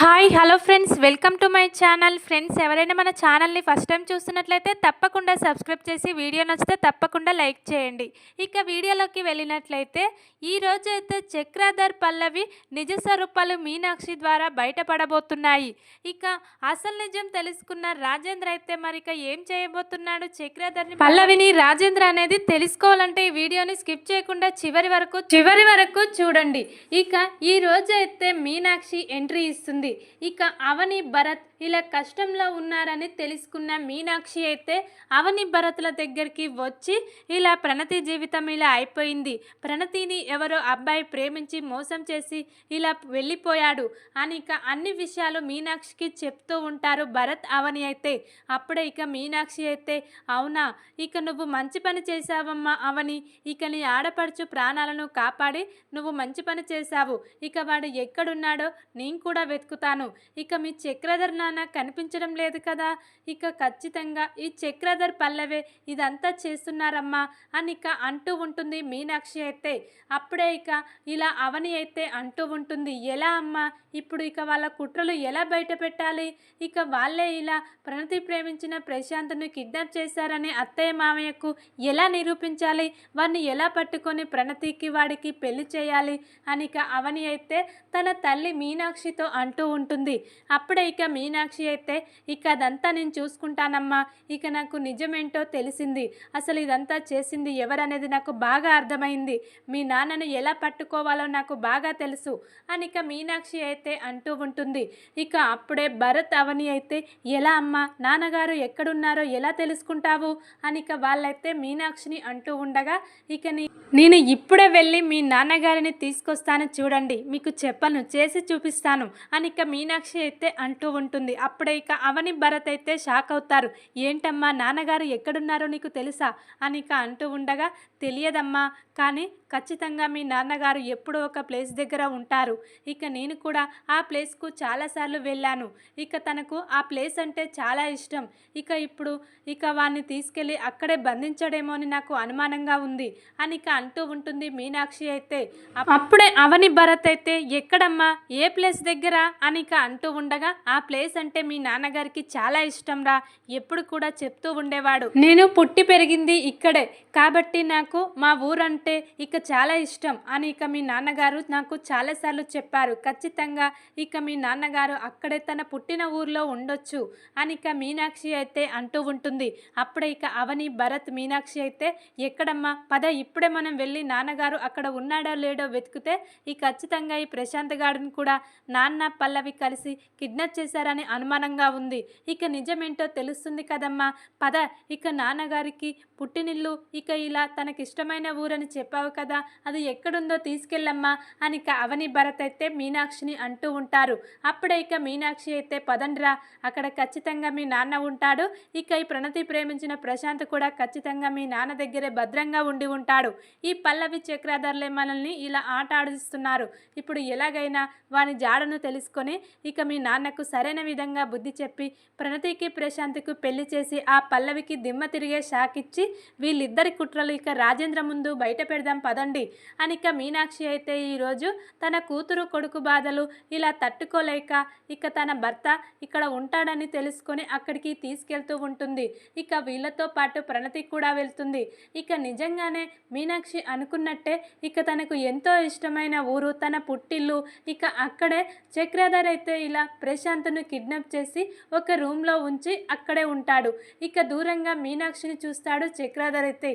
Hi hello friends. Welcome to my channel. Friends ఎవరైనా మన ఛానల్ని ఫస్ట్ టైం చూస్తున్నట్లయితే తప్పకుండా సబ్స్క్రైబ్ చేసి వీడియో నచ్చితే తప్పకుండా లైక్ చేయండి. ఇక వీడియోలోకి వెళ్ళినట్లయితే ఈ అయితే చక్రాధర్ పల్లవి నిజ స్వరూపాలు మీనాక్షి ద్వారా బయటపడబోతున్నాయి. ఇక అసలు నిజం తెలుసుకున్న రాజేంద్ర అయితే మరి ఇక ఏం చేయబోతున్నాడు? చక్రాధర్ని పల్లవిని రాజేంద్ర అనేది తెలుసుకోవాలంటే ఈ వీడియోని స్కిప్ చేయకుండా చివరి వరకు చివరి వరకు చూడండి. ఇక ఈ రోజు అయితే మీనాక్షి ఎంట్రీ ఇస్తుంది. ఉంది. ఇక అవని భరత్ ఇలా కష్టంలో ఉన్నారని తెలుసుకున్న మీనాక్షి అయితే అవని భరతుల దగ్గరికి వచ్చి ఇలా ప్రణతి జీవితం ఇలా అయిపోయింది. ప్రణతిని ఎవరో అబ్బాయి ప్రేమించి మోసం చేసి ఇలా వెళ్ళిపోయాడు అని ఇక అన్ని విషయాలు మీనాక్షికి చెప్తూ ఉంటారు భరత్ అవని అయితే. అప్పుడే ఇక మీనాక్షి అయితే అవునా ఇక నువ్వు మంచి పని చేశావమ్మా అవని. ఇక నీ ఆడపడుచు ప్రాణాలను కాపాడి నువ్వు మంచి పని చేశావు. ఇక వాడు ఎక్కడున్నాడో నేను కూడా వెతుకుతాను. ఇక మీ చక్రధర్ నాకు కనిపించడం లేదు కదా. ఇక ఖచ్చితంగా ఈ చక్రధర్ పల్లవే ఇదంతా చేస్తున్నారమ్మా అని ఇక అంటూ ఉంటుంది మీనాక్షి అయితే. అప్పుడే ఇక ఇలా అవని అయితే అంటూ ఉంటుంది. ఎలా అమ్మా? ఇప్పుడు ఇక వాళ్ళ కుట్రలు ఎలా బయట పెట్టాలి ఇక వాళ్ళే ఇలా ప్రణతి ప్రేమించిన ప్రశాంత్ను కిడ్నాప్ చేశారని అత్తయ్య మామయ్యకు ఎలా నిరూపించాలి? వాడిని ఎలా పట్టుకొని ప్రణతికి వాడికి పెళ్ళి చేయాలి? అని ఇక అవని అయితే తన తల్లి మీనాక్షితో అంటూ ఉంటుంది. అప్పుడే ఇక మీనాక్షి అయితే ఇక అదంతా నేను చూసుకుంటానమ్మా. ఇక నాకు నిజమేంటో తెలిసింది. అసలు ఇదంతా చేసింది ఎవరనేది నాకు బాగా అర్థమైంది. మీ నాన్నను ఎలా పట్టుకోవాలో నాకు బాగా తెలుసు అని ఇక మీనాక్షి అయితే అంటూ ఉంటుంది. ఇక అప్పుడే భరత్ అవని అయితే ఎలా అమ్మా? నాన్నగారు ఎక్కడున్నారో ఎలా తెలుసుకుంటావు? అని ఇక వాళ్ళైతే మీనాక్షిని అంటూ ఉండగా ఇక నీ నేను ఇప్పుడే వెళ్ళి మీ నాన్నగారిని తీసుకొస్తాను చూడండి. మీకు చెప్పను చేసి చూపిస్తాను అని ఇక మీనాక్షి అయితే అంటూ ఉంటుంది. అప్పుడే ఇక అవని భరత్ అయితే షాక్ అవుతారు. ఏంటమ్మా నాన్నగారు ఎక్కడున్నారో నీకు తెలుసా? అని ఇక అంటూ ఉండగా తెలియదమ్మా కానీ ఖచ్చితంగా మీ నాన్నగారు ఎప్పుడో ఒక ప్లేస్ దగ్గర ఉంటారు. ఇక నేను కూడా ఆ ప్లేస్కు చాలాసార్లు వెళ్ళాను. ఇక తనకు ఆ ప్లేస్ అంటే చాలా ఇష్టం. ఇక ఇప్పుడు ఇక వాడిని తీసుకెళ్ళి అక్కడే బంధించడేమో అని నాకు అనుమానంగా ఉంది. అని ఇక అంటూ ఉంటుంది మీనాక్షి అయితే. అప్పుడే అవని భరత్ అయితే ఎక్కడమ్మా? ఏ ప్లేస్ దగ్గర? అని ఇక అంటూ ఉండగా ఆ ప్లేస్ అంటే మీ నాన్నగారికి చాలా ఇష్టం రా. ఎప్పుడు కూడా చెప్తూ ఉండేవాడు. నేను పుట్టి పెరిగింది ఇక్కడే. కాబట్టి నాకు మా ఊరంటే ఇక చాలా ఇష్టం అని ఇక మీ నాన్నగారు నాకు చాలాసార్లు చెప్పారు. ఖచ్చితంగా ఇక మీ నాన్నగారు అక్కడే తన పుట్టిన ఊర్లో ఉండొచ్చు అని ఇక మీనాక్షి అయితే అంటూ ఉంటుంది. అప్పుడే ఇక అవని భరత్ మీనాక్షి అయితే ఎక్కడమ్మా? పద ఇప్పుడే మనం వెళ్ళి నాన్నగారు అక్కడ ఉన్నాడో లేడో వెతికితే ఈ ఖచ్చితంగా ఈ ప్రశాంత్ గారిని కూడా నాన్న పల్లవి కలిసి కిడ్నాప్ చేశారని అనుమానంగా ఉంది. ఇక నిజమేంటో తెలుస్తుంది కదమ్మా? పద ఇక నాన్నగారికి పుట్టినిల్లు ఇక ఇలా తనకిష్టమైన ఊరని చెప్పావు కదా? అది ఎక్కడుందో తీసుకెళ్ళమ్మా అని ఇక అవని భరత్ అయితే మీనాక్షిని అంటూ ఉంటారు. అప్పుడే ఇక మీనాక్షి అయితే పదండ్రా అక్కడ ఖచ్చితంగా మీ నాన్న ఉంటాడు. ఇక ఈ ప్రణతి ప్రేమించిన ప్రశాంత్ కూడా ఖచ్చితంగా మీ నాన్న దగ్గరే భద్రంగా ఉండి ఉంటాడు. ఈ పల్లవి చక్రాధర్లే మనల్ని ఇలా ఆట ఆడిస్తున్నారు. ఇప్పుడు ఎలాగైనా వాని జాడను తెలుసుకొని ఇక మీ నాన్నకు సరైన విధంగా బుద్ధి చెప్పి ప్రణతికి ప్రశాంత్కు పెళ్ళి చేసి ఆ పల్లవికి దిమ్మ తిరిగే షాక్ ఇచ్చి వీళ్ళిద్దరి కుట్రలు ఇక రాజేంద్ర ముందు బయట పెడదాం పద అని ఇక మీనాక్షి అయితే ఈరోజు తన కూతురు కొడుకు బాధలు ఇలా తట్టుకోలేక ఇక తన భర్త ఇక్కడ ఉంటాడని తెలుసుకొని అక్కడికి తీసుకెళ్తూ ఉంటుంది. ఇక వీళ్ళతో పాటు ప్రణతి కూడా వెళ్తుంది. ఇక నిజంగానే మీనాక్షి అనుకున్నట్టే ఇక తనకు ఎంతో ఇష్టమైన ఊరు తన పుట్టిల్లు ఇక అక్కడే చక్రధర్ అయితే ఇలా ప్రశాంత్ను కిడ్నాప్ చేసి ఒక రూమ్లో ఉంచి అక్కడే ఉంటాడు. ఇక దూరంగా మీనాక్షిని చూస్తాడు చక్రధర్ అయితే.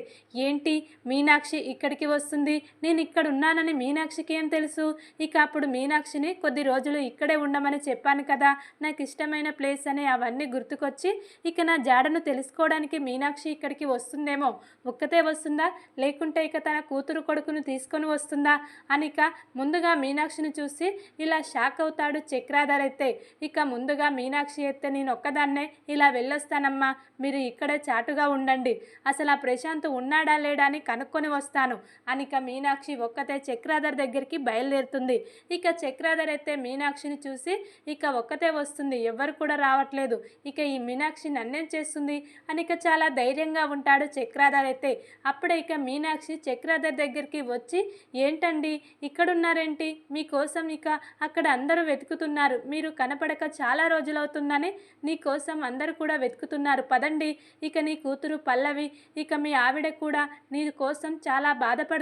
ఏంటి? మీనాక్షి ఇక్కడికి వస్తుంది నేను ఇక్కడ ఉన్నానని మీనాక్షికి ఏం తెలుసు? ఇక అప్పుడు మీనాక్షిని కొద్ది రోజులు ఇక్కడే ఉండమని చెప్పాను కదా. నాకు ఇష్టమైన ప్లేస్ అని అవన్నీ గుర్తుకొచ్చి ఇక నా జాడను తెలుసుకోవడానికి మీనాక్షి ఇక్కడికి వస్తుందేమో. ఒక్కతే వస్తుందా? లేకుంటే ఇక తన కూతురు కొడుకును తీసుకొని వస్తుందా? అని ఇక ముందుగా మీనాక్షిని చూసి ఇలా షాక్ అవుతాడు చక్రాధర్ అయితే. ఇక ముందుగా మీనాక్షి అయితే నేను ఒక్కదాన్నే ఇలా వెళ్ళొస్తానమ్మా. మీరు ఇక్కడే చాటుగా ఉండండి. అసలు ఆ ప్రశాంత్ ఉన్నాడా లేడా అని కనుక్కొని వస్తాను. అని అని ఇక మీనాక్షి ఒక్కతే చక్రాధర్ దగ్గరికి బయలుదేరుతుంది. ఇక చక్రాధర్ అయితే మీనాక్షిని చూసి ఇక ఒక్కతే వస్తుంది. ఎవరు కూడా రావట్లేదు. ఇక ఈ మీనాక్షి నన్నేం చేస్తుంది? అని ఇక చాలా ధైర్యంగా ఉంటాడు చక్రాధర్ అయితే. అప్పుడే ఇక మీనాక్షి చక్రాధర్ దగ్గరికి వచ్చి ఏంటండి? ఇక్కడున్నారేంటి? మీకోసం ఇక అక్కడ అందరూ వెతుకుతున్నారు. మీరు కనపడక చాలా రోజులవుతుందని నీకోసం అందరూ కూడా వెతుకుతున్నారు. పదండి. ఇక నీ కూతురు పల్లవి ఇక మీ ఆవిడ కూడా నీ కోసం చాలా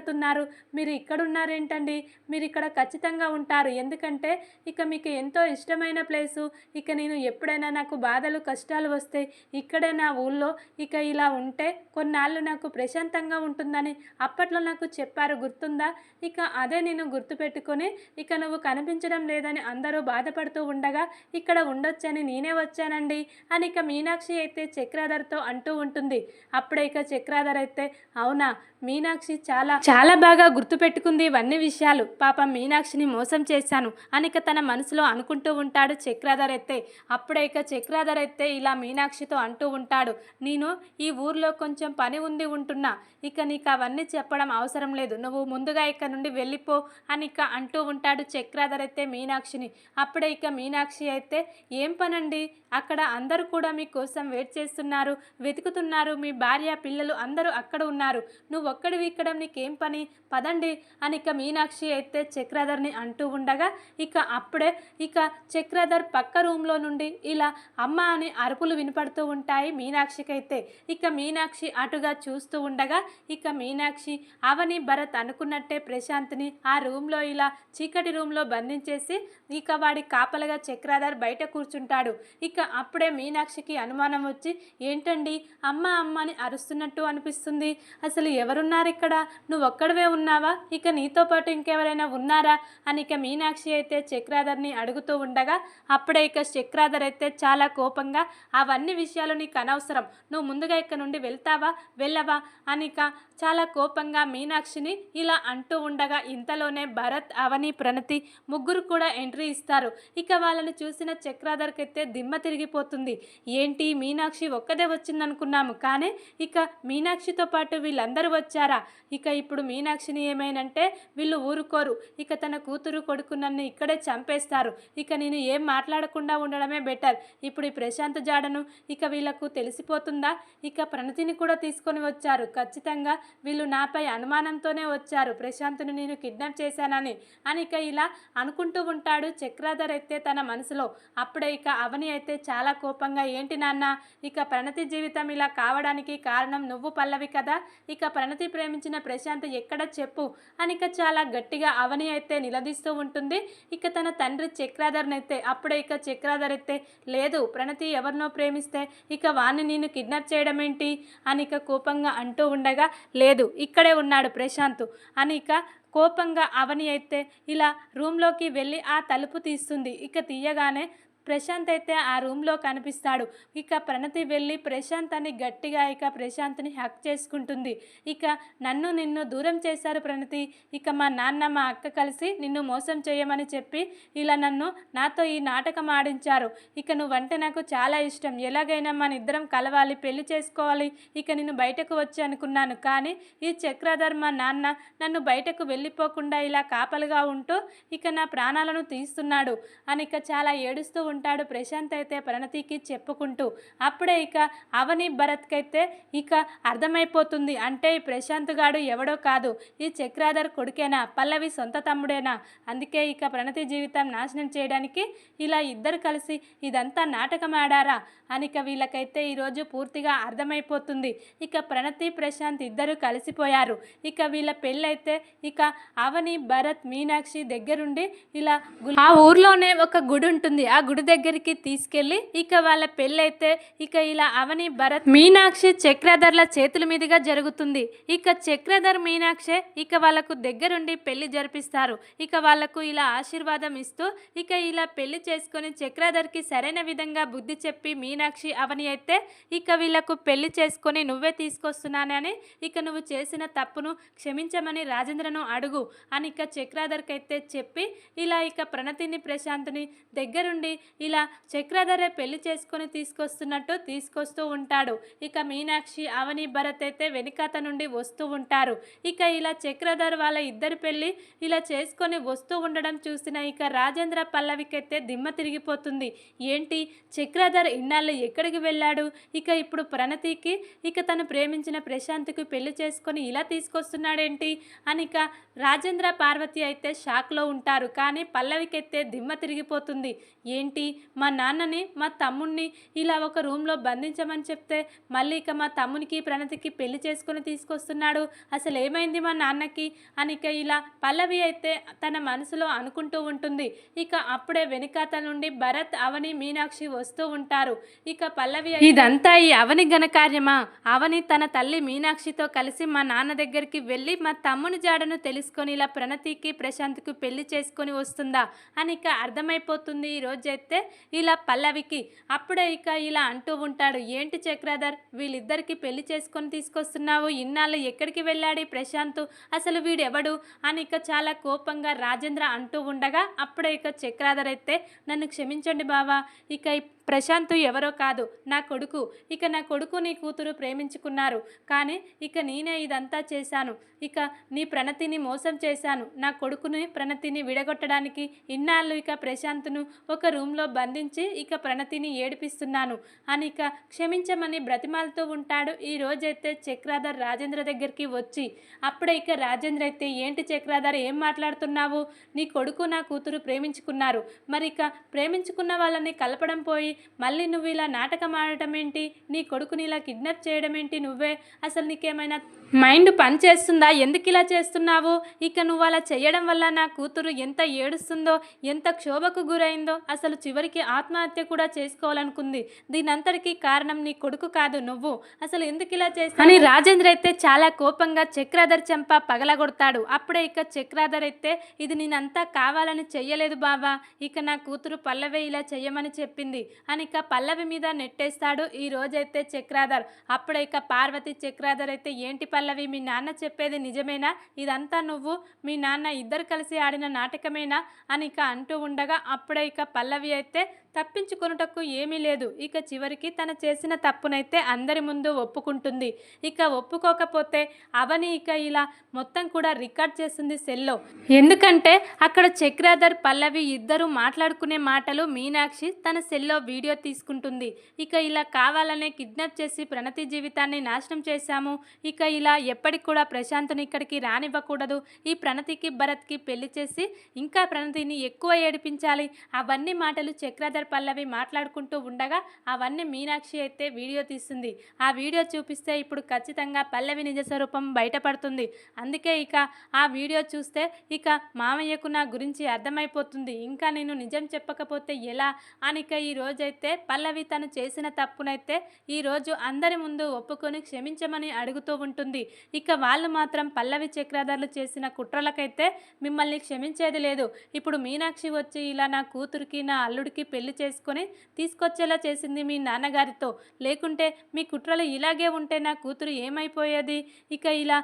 మాట్లాడుతున్నారు. మీరు ఇక్కడున్నారేంటండి? మీరు ఇక్కడ ఖచ్చితంగా ఉంటారు. ఎందుకంటే ఇక మీకు ఎంతో ఇష్టమైన ప్లేసు. ఇక నేను ఎప్పుడైనా నాకు బాధలు కష్టాలు వస్తే ఇక్కడే నా ఊళ్ళో ఇక ఇలా ఉంటే కొన్నాళ్ళు నాకు ప్రశాంతంగా ఉంటుందని అప్పట్లో నాకు చెప్పారు. గుర్తుందా? ఇక అదే నేను గుర్తుపెట్టుకొని ఇక నువ్వు కనిపించడం లేదని అందరూ బాధపడుతూ ఉండగా ఇక్కడ ఉండొచ్చని నేనే వచ్చానండి అని ఇక మీనాక్షి అయితే చక్రాధర్తో అంటూ ఉంటుంది. అప్పుడే ఇక చక్రాధర్ అయితే అవునా? మీనాక్షి చాలా చాలా బాగా గుర్తుపెట్టుకుంది ఇవన్నీ విషయాలు. పాపం మీనాక్షిని మోసం చేశాను. అని ఇక తన మనసులో అనుకుంటూ ఉంటాడు చక్రాధర్ అయితే అప్పుడే ఇక చక్రాధర్ అయితే ఇలా మీనాక్షితో అంటూ ఉంటాడు. నేను ఈ ఊర్లో కొంచెం పని ఉంది ఉంటున్నా. ఇక నీకు అవన్నీ చెప్పడం అవసరం లేదు. నువ్వు ముందుగా ఇక్కడ నుండి వెళ్ళిపో అని ఇక అంటూ ఉంటాడు చక్రాధర్ అయితే మీనాక్షిని. అప్పుడే ఇక మీనాక్షి అయితే ఏం పనండి? అక్కడ అందరూ కూడా మీకోసం వెయిట్ చేస్తున్నారు. వెతుకుతున్నారు. మీ భార్య పిల్లలు అందరూ అక్కడ ఉన్నారు. నువ్వు ఒక్కడివి ఇక్కడ నీకేం పని? పదండి. అని ఇక మీనాక్షి అయితే చక్రాధర్ని అంటూ ఉండగా ఇక అప్పుడే ఇక చక్రాధర్ పక్క రూమ్లో నుండి ఇలా అమ్మ అని అరుపులు వినపడుతూ ఉంటాయి మీనాక్షికి అయితే ఇక మీనాక్షి అటుగా చూస్తూ ఉండగా ఇక మీనాక్షి అవని భరత్ అనుకున్నట్టే ప్రశాంత్ని ఆ రూమ్లో ఇలా చీకటి రూమ్లో బంధించేసి ఇక వాడి కాపలగా చక్రాధర్ బయట కూర్చుంటాడు. ఇక అప్పుడే మీనాక్షికి అనుమానం వచ్చి ఏంటండి? అమ్మ అమ్మ అని అరుస్తున్నట్టు అనిపిస్తుంది. అసలు ఎవరు ఎవరున్నారు ఇక్కడ? నువ్వు ఒక్కడవే ఉన్నావా? ఇక నీతో పాటు ఇంకెవరైనా ఉన్నారా? అని ఇక మీనాక్షి అయితే చక్రాధర్ని అడుగుతూ ఉండగా అప్పుడే ఇక చక్రాధర్ అయితే చాలా కోపంగా అవన్నీ విషయాలు నీకు అనవసరం. నువ్వు ముందుగా ఇక్కడ నుండి వెళ్తావా? వెళ్ళవా? అని ఇక చాలా కోపంగా మీనాక్షిని ఇలా అంటూ ఉండగా ఇంతలోనే భరత్ అవని ప్రణతి ముగ్గురు కూడా ఎంట్రీ ఇస్తారు. ఇక వాళ్ళని చూసిన చక్రాధర్కి అయితే దిమ్మ తిరిగిపోతుంది. ఏంటి? మీనాక్షి ఒక్కదే వచ్చిందనుకున్నాము. కానీ ఇక మీనాక్షితో పాటు వీళ్ళందరూ వచ్చారా? ఇక ఇప్పుడు మీనాక్షిని ఏమైనంటే వీళ్ళు ఊరుకోరు. ఇక తన కూతురు కొడుకు నన్ను ఇక్కడే చంపేస్తారు. ఇక నేను ఏం మాట్లాడకుండా ఉండడమే బెటర్. ఇప్పుడు ఈ ప్రశాంత్ జాడను ఇక వీళ్ళకు తెలిసిపోతుందా? ఇక ప్రణతిని కూడా తీసుకొని వచ్చారు. ఖచ్చితంగా వీళ్ళు నాపై అనుమానంతోనే వచ్చారు. ప్రశాంత్ను నేను కిడ్నాప్ చేశానని. అని ఇక ఇలా అనుకుంటూ ఉంటాడు చక్రాధర్ అయితే తన మనసులో. అప్పుడే ఇక అవని అయితే చాలా కోపంగా ఏంటి నాన్న? ఇక ప్రణతి జీవితం ఇలా కావడానికి కారణం నువ్వు పల్లవి కదా? ఇక ప్రణతి ప్రేమించిన ప్రశాంత్ ఎక్కడ చెప్పు? అని ఇక చాలా గట్టిగా అవని అయితే నిలదీస్తూ ఉంటుంది. ఇక తన తండ్రి చక్రాధర్ని అయితే అప్పుడే ఇక చక్రాధర్ అయితే లేదు ప్రణతి ఎవరినో ప్రేమిస్తే ఇక వాణ్ణి నేను కిడ్నాప్ చేయడం ఏంటి అని ఇక కోపంగా అంటూ ఉండగా లేదు ఇక్కడే ఉన్నాడు ప్రశాంత్. అని ఇక కోపంగా అవని అయితే ఇలా రూమ్లోకి వెళ్ళి ఆ తలుపు తీస్తుంది. ఇక తీయగానే ప్రశాంత్ అయితే ఆ రూమ్లో కనిపిస్తాడు. ఇక ప్రణతి వెళ్ళి ప్రశాంత్ అని గట్టిగా ఇక ప్రశాంత్ని హక్ చేసుకుంటుంది. ఇక నన్ను నిన్ను దూరం చేశారు ప్రణతి. ఇక మా నాన్న మా అక్క కలిసి నిన్ను మోసం చేయమని చెప్పి ఇలా నన్ను నాతో ఈ నాటకం ఆడించారు. ఇక నువ్వంటే నాకు చాలా ఇష్టం. ఎలాగైనా మన ఇద్దరం కలవాలి పెళ్ళి చేసుకోవాలి. ఇక నేను బయటకు వచ్చి అనుకున్నాను. కానీ ఈ చక్రధర్ మా నాన్న నన్ను బయటకు వెళ్ళిపోకుండా ఇలా కాపలుగా ఉంటూ ఇక నా ప్రాణాలను తీస్తున్నాడు. అని ఇక చాలా ఏడుస్తూ ఉంటాడు. ప్రశాంత్ అయితే ప్రణతికి చెప్పుకుంటూ అప్పుడే ఇక అవని భరత్కైతే ఇక అర్థమైపోతుంది. అంటే ఈ ప్రశాంత్ గాడు ఎవడో కాదు. ఈ చక్రాధర్ కొడుకేనా? పల్లవి సొంత తమ్ముడేనా? అందుకే ఇక ప్రణతి జీవితం నాశనం చేయడానికి ఇలా ఇద్దరు కలిసి ఇదంతా నాటకం ఆడారా అని ఇక వీళ్ళకైతే ఈరోజు పూర్తిగా అర్థమైపోతుంది. ఇక ప్రణతి ప్రశాంత్ ఇద్దరు కలిసిపోయారు. ఇక వీళ్ళ పెళ్ళైతే ఇక అవని భరత్ మీనాక్షి దగ్గరుండి ఇలా ఆ ఊర్లోనే ఒక గుడి ఉంటుంది ఆ గుడి దగ్గరికి తీసుకెళ్ళి ఇక వాళ్ళ పెళ్ళైతే ఇక ఇలా అవని భరత్ మీనాక్షి చక్రధర్ల చేతుల మీదుగా జరుగుతుంది. ఇక చక్రధర్ మీనాక్షి ఇక వాళ్ళకు దగ్గరుండి పెళ్ళి జరిపిస్తారు. ఇక వాళ్ళకు ఇలా ఆశీర్వాదం ఇస్తూ ఇక ఇలా పెళ్ళి చేసుకొని చక్రధర్కి సరైన విధంగా బుద్ధి చెప్పి మీనాక్షి అవని అయితే ఇక వీళ్ళకు పెళ్ళి చేసుకొని నువ్వే తీసుకొస్తున్నానని ఇక నువ్వు చేసిన తప్పును క్షమించమని రాజేంద్రను అడుగు అని ఇక చక్రాధర్కి అయితే చెప్పి ఇలా ఇక ప్రణతిని ప్రశాంత్ని దగ్గరుండి ఇలా చక్రధరే పెళ్ళి చేసుకొని తీసుకొస్తున్నట్టు తీసుకొస్తూ ఉంటాడు. ఇక మీనాక్షి అవని భరత్ అయితే వెనుకత నుండి వస్తూ ఉంటారు. ఇక ఇలా చక్రధర్ వాళ్ళ ఇద్దరు పెళ్ళి ఇలా చేసుకొని వస్తూ ఉండడం చూసిన ఇక రాజేంద్ర పల్లవికైతే దిమ్మ తిరిగిపోతుంది. ఏంటి? చక్రధర్ ఇన్నాళ్ళు ఎక్కడికి వెళ్ళాడు? ఇక ఇప్పుడు ప్రణతికి ఇక తను ప్రేమించిన ప్రశాంత్కి పెళ్ళి చేసుకొని ఇలా తీసుకొస్తున్నాడేంటి? అని ఇక రాజేంద్ర పార్వతి అయితే షాక్లో ఉంటారు. కానీ పల్లవికైతే దిమ్మ తిరిగిపోతుంది. ఏంటి? మా నాన్నని మా తమ్ముణ్ణి ఇలా ఒక రూమ్లో బంధించమని చెప్తే మళ్ళీ ఇక మా తమ్మునికి ప్రణతికి పెళ్ళి చేసుకొని తీసుకొస్తున్నాడు. అసలు ఏమైంది మా నాన్నకి? అని ఇక ఇలా పల్లవి అయితే తన మనసులో అనుకుంటూ ఉంటుంది. ఇక అప్పుడే వెనుకాత నుండి భరత్ అవని మీనాక్షి వస్తూ ఉంటారు. ఇక పల్లవి ఇదంతా ఈ అవని ఘనకార్యమా? అవని తన తల్లి మీనాక్షితో కలిసి మా నాన్న దగ్గరికి వెళ్ళి మా తమ్ముని జాడను తెలుసుకొని ఇలా ప్రణతికి ప్రశాంత్కి పెళ్ళి చేసుకొని వస్తుందా? అని ఇక అర్థమైపోతుంది ఈ రోజైతే. ఇలా పల్లవికి. అప్పుడే ఇక ఇలా అంటూ ఉంటాడు ఏంటి చక్రధర్ వీళ్ళిద్దరికి పెళ్ళి చేసుకొని తీసుకొస్తున్నావు? ఇన్నాళ్ళు ఎక్కడికి వెళ్ళాడు ప్రశాంత్? అసలు వీడెవడు? అని ఇక చాలా కోపంగా రాజేంద్ర అంటూ ఉండగా అప్పుడే ఇక చక్రాధర్ అయితే నన్ను క్షమించండి బావా ఇక ప్రశాంత్ ఎవరో కాదు నా కొడుకు. ఇక నా కొడుకు నీ కూతురు ప్రేమించుకున్నారు. కానీ ఇక నేనే ఇదంతా చేశాను. ఇక నీ ప్రణతిని మోసం చేశాను. నా కొడుకుని ప్రణతిని విడగొట్టడానికి ఇన్నాళ్ళు ఇక ప్రశాంత్ను ఒక రూమ్లో బంధించి ఇక ప్రణతిని ఏడిపిస్తున్నాను. అని ఇక క్షమించమని బ్రతిమాలతో ఉంటాడు ఈ రోజైతే చక్రాధర్ రాజేంద్ర దగ్గరికి వచ్చి. అప్పుడే ఇక రాజేంద్ర అయితే ఏంటి చక్రాధర్ ఏం మాట్లాడుతున్నావు? నీ కొడుకు నా కూతురు ప్రేమించుకున్నారు. మరి ఇక ప్రేమించుకున్న వాళ్ళని కలపడం పోయి మళ్ళీ నువ్వు ఇలా నాటకం ఆడటం ఏంటి? నీ కొడుకుని ఇలా కిడ్నాప్ చేయడం ఏంటి నువ్వే? అసలు నీకేమైనా మైండ్ పని చేస్తుందా? ఎందుకు ఇలా చేస్తున్నావు? ఇక నువ్వు అలా చేయడం వల్ల నా కూతురు ఎంత ఏడుస్తుందో ఎంత క్షోభకు గురైందో అసలు చివరికి ఆత్మహత్య కూడా చేసుకోవాలనుకుంది. దీనంతటికీ కారణం నీ కొడుకు కాదు నువ్వు. అసలు ఎందుకు ఇలా చేస్తా అని రాజేంద్ర అయితే చాలా కోపంగా చక్రాధర్ చెంప పగలగొడతాడు. అప్పుడే ఇక చక్రాధర్ అయితే ఇది నేనంతా కావాలని చెయ్యలేదు బావా. ఇక నా కూతురు పల్లవి ఇలా చెయ్యమని చెప్పింది. అని ఇక పల్లవి మీద నెట్టేస్తాడు ఈ రోజైతే చక్రాధర్. అప్పుడు ఇక పార్వతి చక్రాధర్ అయితే ఏంటి పల్లవి మీ నాన్న చెప్పేది నిజమేనా? ఇదంతా నువ్వు? మీ నాన్న ఇద్దరు కలిసి ఆడిన నాటకమేనా? అని ఇక అంటూ ఉండగా అప్పుడే ఇక పల్లవి అయితే తప్పించుకొనుటకు ఏమీ లేదు. ఇక చివరికి తన చేసిన తప్పునైతే అందరి ముందు ఒప్పుకుంటుంది. ఇక ఒప్పుకోకపోతే అవని ఇక ఇలా మొత్తం కూడా రికార్డ్ చేస్తుంది సెల్లో. ఎందుకంటే అక్కడ చక్రాధర్ పల్లవి ఇద్దరు మాట్లాడుకునే మాటలు మీనాక్షి తన సెల్లో వీడియో తీసుకుంటుంది. ఇక ఇలా కావాలనే కిడ్నాప్ చేసి ప్రణతి జీవితాన్ని నాశనం చేశాము. ఇక ఇలా ఎప్పటికి కూడా ప్రశాంత్ని ఇక్కడికి రానివ్వకూడదు. ఈ ప్రణతికి భరత్కి పెళ్ళి చేసి ఇంకా ప్రణతిని ఎక్కువ ఏడిపించాలి. అవన్నీ మాటలు చక్రాధర్ పల్లవి మాట్లాడుకుంటూ ఉండగా అవన్నీ మీనాక్షి అయితే వీడియో తీస్తుంది. ఆ వీడియో చూపిస్తే ఇప్పుడు ఖచ్చితంగా పల్లవి నిజ స్వరూపం బయటపడుతుంది. అందుకే ఇక ఆ వీడియో చూస్తే ఇక మామయ్యకు నా గురించి అర్థమైపోతుంది. ఇంకా నేను నిజం చెప్పకపోతే ఎలా? అని ఇక ఈ రోజైతే పల్లవి తను చేసిన తప్పునైతే ఈ రోజు అందరి ముందు ఒప్పుకొని క్షమించమని అడుగుతూ ఉంటుంది. ఇక వాళ్ళు మాత్రం పల్లవి చక్రధర్లు చేసిన కుట్రలకైతే మిమ్మల్ని క్షమించేది లేదు. ఇప్పుడు మీనాక్షి వచ్చి ఇలా నా కూతురికి నా అల్లుడికి పెళ్ళి పెళ్ళి చేసుకొని తీసుకొచ్చేలా చేసింది మీ నాన్నగారితో. లేకుంటే మీ కుట్రలు ఇలాగే ఉంటే నా కూతురు ఏమైపోయేది? ఇక ఇలా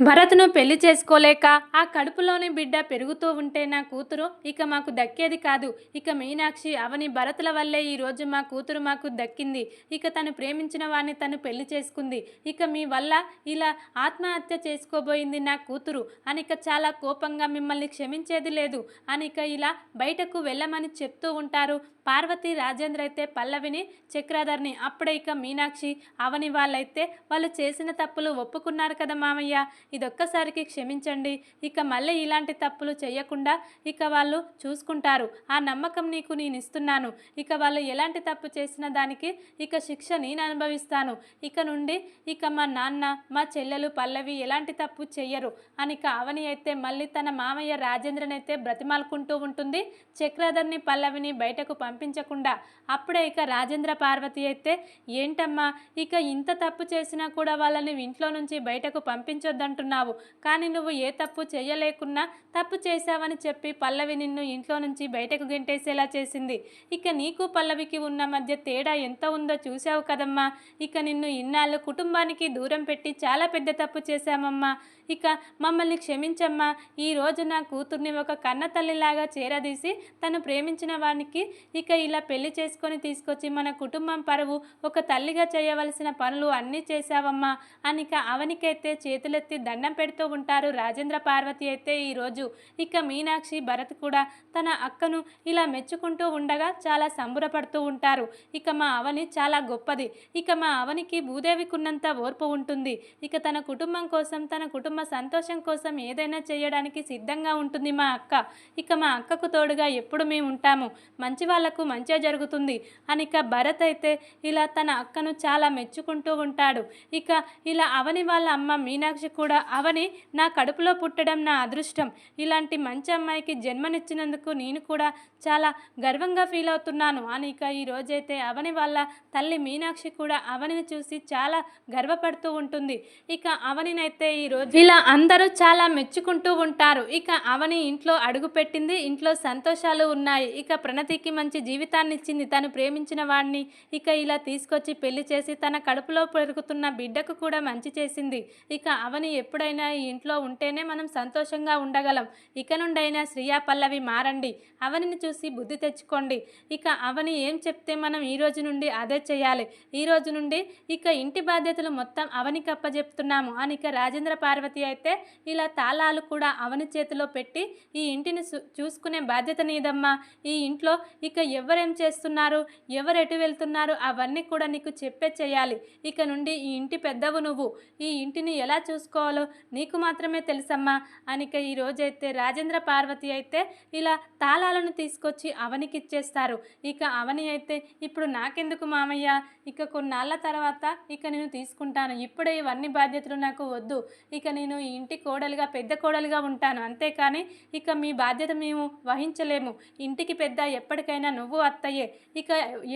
భరత్ను పెళ్ళి చేసుకోలేక ఆ కడుపులోని బిడ్డ పెరుగుతూ ఉంటే నా కూతురు ఇక మాకు దక్కేది కాదు. ఇక మీనాక్షి అవని భరతుల వల్లే ఈ రోజు మా కూతురు మాకు దక్కింది. ఇక తను ప్రేమించిన వాడిని తను పెళ్ళి చేసుకుంది. ఇక మీ వల్ల ఇలా ఆత్మహత్య చేసుకోబోయింది నా కూతురు. అనిక చాలా కోపంగా మిమ్మల్ని క్షమించేది లేదు. అనిక ఇలా బయటకు వెళ్ళమని చెప్తూ ఉంటారు. పార్వతి రాజేంద్ర అయితే పల్లవిని చక్రధర్ని అప్పుడే ఇక మీనాక్షి అవని వాళ్ళైతే వాళ్ళు చేసిన తప్పులు ఒప్పుకున్నారు కదా మామయ్య. ఇదొక్కసారికి క్షమించండి. ఇక మళ్ళీ ఇలాంటి తప్పులు చేయకుండా ఇక వాళ్ళు చూసుకుంటారు. ఆ నమ్మకం నీకు నేను ఇస్తున్నాను ఇక వాళ్ళు ఎలాంటి తప్పు చేసిన దానికి ఇక శిక్ష నేను అనుభవిస్తాను ఇక నుండి ఇక మా నాన్న మా చెల్లెలు పల్లవి ఎలాంటి తప్పు చెయ్యరు. అని ఇక అవని అయితే మళ్ళీ తన మామయ్య రాజేంద్రనైతే బ్రతిమాలుకుంటూ ఉంటుంది. చక్రధర్ని పల్లవిని బయటకు పంపి పంపించకుండా అప్పుడే ఇక రాజేంద్ర పార్వతి అయితే ఏంటమ్మా ఇక ఇంత తప్పు చేసినా కూడా వాళ్ళని ఇంట్లో నుంచి బయటకు పంపించొద్దంటున్నావు. కానీ నువ్వు ఏ తప్పు చేయలేకున్నా తప్పు చేశావని చెప్పి పల్లవి నిన్ను ఇంట్లో నుంచి బయటకు గెంటేసేలా చేసింది. ఇక నీకు పల్లవికి ఉన్న మధ్య తేడా ఎంత ఉందో చూశావు కదమ్మా. ఇక నిన్ను ఇన్నాళ్ళు కుటుంబానికి దూరం పెట్టి చాలా పెద్ద తప్పు చేశామమ్మా. ఇక మమ్మల్ని క్షమించమ్మా. ఈ రోజు నా కూతుర్ని ఒక కన్న తల్లిలాగా చేరదీసి తను ప్రేమించిన వానికి ఇక ఇలా పెళ్ళి చేసుకొని తీసుకొచ్చి మన కుటుంబం పరువు ఒక తల్లిగా చేయవలసిన పనులు అన్నీ చేశావమ్మా అనిక అవనికైతే చేతులెత్తి దండం పెడుతూ ఉంటారు రాజేంద్ర పార్వతి అయితే ఈరోజు ఇక మీనాక్షి భరత్ కూడా తన అక్కను ఇలా మెచ్చుకుంటూ ఉండగా చాలా సంబురపడుతూ ఉంటారు. ఇక మా అవని చాలా గొప్పది. ఇక మా అవనికి భూదేవికున్నంత ఓర్పు ఉంటుంది. ఇక తన కుటుంబం కోసం తన కుటుంబ సంతోషం కోసం ఏదైనా చేయడానికి సిద్ధంగా ఉంటుంది మా అక్క. ఇక మా అక్కకు తోడుగా ఎప్పుడు మేము ఉంటాము. మంచి వాళ్ళ వాళ్ళకు మంచిగా జరుగుతుంది. అని ఇక భరత్ అయితే ఇలా తన అక్కను చాలా మెచ్చుకుంటూ ఉంటాడు. ఇక ఇలా అవని వాళ్ళ అమ్మ మీనాక్షి కూడా అవని నా కడుపులో పుట్టడం నా అదృష్టం. ఇలాంటి మంచి అమ్మాయికి జన్మనిచ్చినందుకు నేను కూడా చాలా గర్వంగా ఫీల్ అవుతున్నాను. అని ఇక ఈ రోజైతే అవని వాళ్ళ తల్లి మీనాక్షి కూడా అవనిని చూసి చాలా గర్వపడుతూ ఉంటుంది. ఇక అవనినైతే ఈ రోజు ఇలా అందరూ చాలా మెచ్చుకుంటూ ఉంటారు. ఇక అవని ఇంట్లో అడుగు పెట్టింది ఇంట్లో సంతోషాలు ఉన్నాయి. ఇక ప్రణతికి మంచి జీవితాన్ని ఇచ్చింది తను ప్రేమించిన వాడిని ఇక ఇలా తీసుకొచ్చి పెళ్ళి చేసి తన కడుపులో పెరుగుతున్న బిడ్డకు కూడా మంచి చేసింది. ఇక అవని ఎప్పుడైనా ఈ ఇంట్లో ఉంటేనే మనం సంతోషంగా ఉండగలం. ఇక నుండైనా శ్రియా పల్లవి మారండి. అవనిని చూసి బుద్ధి తెచ్చుకోండి. ఇక అవని ఏం చెప్తే మనం ఈ రోజు నుండి అదే చేయాలి. ఈ రోజు నుండి ఇక ఇంటి బాధ్యతలు మొత్తం అవనికి అప్పజెప్తున్నాము అని ఇక రాజేంద్ర పార్వతి అయితే ఇలా తాళాలు కూడా అవని చేతిలో పెట్టి ఈ ఇంటిని చూసుకునే బాధ్యత నీదమ్మా. ఈ ఇంట్లో ఇక ఎవరేం చేస్తున్నారు? ఎవరు ఎటు వెళ్తున్నారు? అవన్నీ కూడా నీకు చెప్పే చేయాలి. ఇక నుండి ఈ ఇంటి పెద్దవు నువ్వు. ఈ ఇంటిని ఎలా చూసుకోవాలో నీకు మాత్రమే తెలుసమ్మా. అనిక ఈ రోజైతే రాజేంద్ర పార్వతి అయితే ఇలా తాళాలను తీసుకొచ్చి అవనికి ఇచ్చేస్తారు ఇక అవని అయితే ఇప్పుడు నాకెందుకు మామయ్య? ఇక కొన్నాళ్ళ తర్వాత ఇక నేను తీసుకుంటాను. ఇప్పుడే ఇవన్నీ బాధ్యతలు నాకు వద్దు. ఇక నేను ఈ ఇంటి కోడలుగా పెద్ద కోడలుగా ఉంటాను. అంతేకాని ఇక మీ బాధ్యత మేము వహించలేము. ఇంటికి పెద్ద ఎప్పటికైనా నువ్వు అత్తయ్యే. ఇక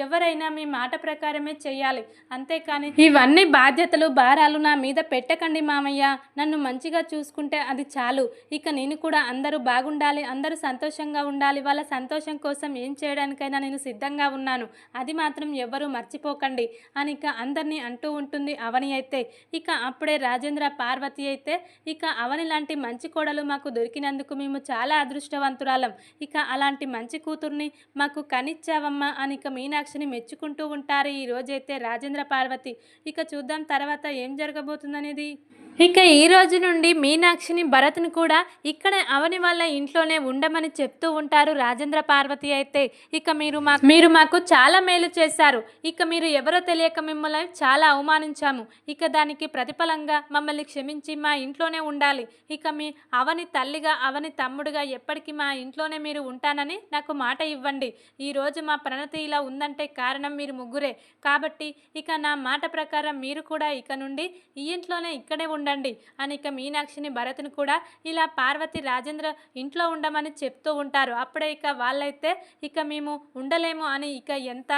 ఎవరైనా మీ మాట ప్రకారమే చేయాలి. అంతేకాని ఇవన్నీ బాధ్యతలు భారాలు నా మీద పెట్టకండి మామయ్య. నన్ను మంచిగా చూసుకుంటే అది చాలు. ఇక నేను కూడా అందరూ బాగుండాలి అందరూ సంతోషంగా ఉండాలి. వాళ్ళ సంతోషం కోసం ఏం చేయడానికైనా నేను సిద్ధంగా ఉన్నాను. అది మాత్రం ఎవ్వరూ మర్చిపోకండి అని ఇక అందరినీ అంటూ ఉంటుంది అవని అయితే. ఇక అప్పుడే రాజేంద్ర పార్వతి అయితే ఇక అవని లాంటి మంచి కోడలు మాకు దొరికినందుకు మేము చాలా అదృష్టవంతురాలం. ఇక అలాంటి మంచి కూతుర్ని మాకు కనిచ్చావమ్మా అని ఇక మీనాక్షిని మెచ్చుకుంటూ ఉంటారు. ఈ రోజైతే రాజేంద్ర పార్వతి. ఇక చూద్దాం తర్వాత ఏం జరగబోతుందనేది. ఇక ఈ రోజు నుండి మీనాక్షిని భరత్ని కూడా ఇక్కడ అవని వాళ్ళ ఇంట్లోనే ఉండమని చెప్తూ ఉంటారు రాజేంద్ర పార్వతి అయితే. ఇక మీరు మా మీరు మాకు చాలా మేలు చేశారు. ఇక మీరు ఎవరో తెలియక మిమ్మల్ని చాలా అవమానించాము. ఇక దానికి ప్రతిఫలంగా మమ్మల్ని క్షమించి మా ఇంట్లోనే ఉండాలి. ఇక మీ అవని తల్లిగా అవని తమ్ముడుగా ఎప్పటికీ మా ఇంట్లోనే మీరు ఉంటానని నాకు మాట ఇవ్వండి. ఈ రోజు మా ప్రణతి ఇలా ఉందంటే కారణం మీరు ముగ్గురే. కాబట్టి ఇక నా మాట ప్రకారం మీరు కూడా ఇక నుండి ఈ ఇంట్లోనే ఇక్కడే ఉండండి అని ఇక మీనాక్షిని భరత్ని కూడా ఇలా పార్వతి రాజేంద్ర ఇంట్లో ఉండమని చెప్తూ ఉంటారు. అప్పుడే ఇక వాళ్ళైతే ఇక మేము ఉండలేము అని ఇక ఎంత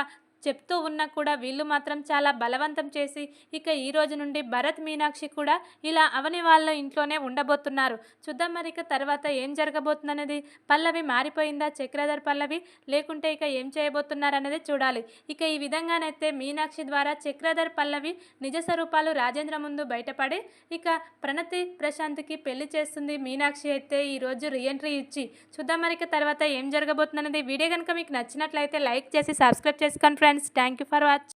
చెప్తూ ఉన్నా కూడా వీళ్ళు మాత్రం చాలా బలవంతం చేసి ఇక ఈ రోజు నుండి భరత్ మీనాక్షి కూడా ఇలా అవని వాళ్ళ ఇంట్లోనే ఉండబోతున్నారు. చూద్దాం మరి ఇక తర్వాత ఏం జరగబోతుందనేది. పల్లవి మారిపోయిందా? చక్రధర్ పల్లవి లేకుంటే ఇక ఏం చేయబోతున్నారు అనేది చూడాలి. ఇక ఈ విధంగానైతే మీనాక్షి ద్వారా చక్రధర్ పల్లవి నిజ స్వరూపాలు రాజేంద్ర ముందు బయటపడి ఇక ప్రణతి ప్రశాంత్కి పెళ్ళి చేస్తుంది మీనాక్షి అయితే ఈ రోజు రీఎంట్రీ ఇచ్చి. చూద్దాం మరి ఇక తర్వాత ఏం జరగబోతుందనేది. వీడియో కనుక మీకు నచ్చినట్లయితే లైక్ చేసి సబ్స్క్రైబ్ చేసుకోండి friends thank you for watch